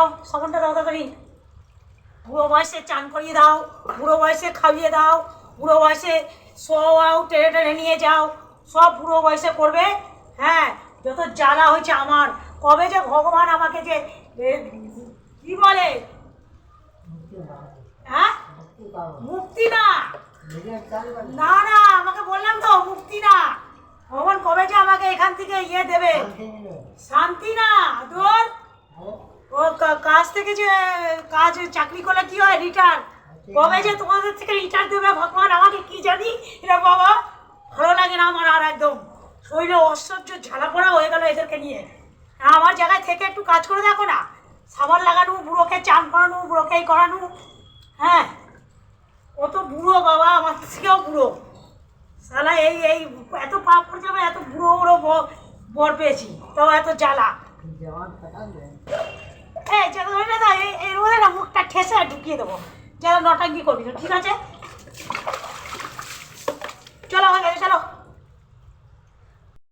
দাও, সাবানটা দাও তাড়াতাড়ি। বুড়ো বয়সে চান করিয়ে দাও, বুড়ো বয়সে খাইয়ে দাও, বুড়ো বয়সে শোয়াও টেনে টেনে নিয়ে যাও, সব বুড়ো বয়সে করবে। হ্যাঁ যত জ্বালা হয়েছে আমার, কবে যে ভগবান আমাকে যে কি বলে? হ্যাঁ? মুক্তি না। না না, আমাকে বললাম তো, মুক্তি না। ভগবান কবে যে আমাকে এখান থেকে ইয়ে দেবে? শান্তি না তোর ও কাজ থেকে যে, কাজ, চাকরি করলে কি হয় রিটার্ন কবে যে তোমাদের থেকে রিটার্ন দেবে ভগবান? আমাকে কি জানি? এটা বাবা, ভালো লাগে না আমার আর একদম। শরীরে অসহ্য ঝালা পড়া হয়ে গেল এদেরকে নিয়ে। আমার জায়গায় থেকে একটু কাজ করে দেখো না। সাবান লাগানো, বুড়োকে চান করানো, বুড়োকে করানো। হ্যাঁ? ও তো বুড়ো বাবা, আমার থেকেও বুড়ো। সালা এই এই, এত পাপ করে যাবে, এত বুড়ো বুড়ো বর পেয়েছি। তাও এত জ্বালা। এই জানালাটা এর মধ্যে না মুখটা ঠেসে ঢুকিয়ে দেবো। যারা নটাঙ্গি করবি ঠিক আছে?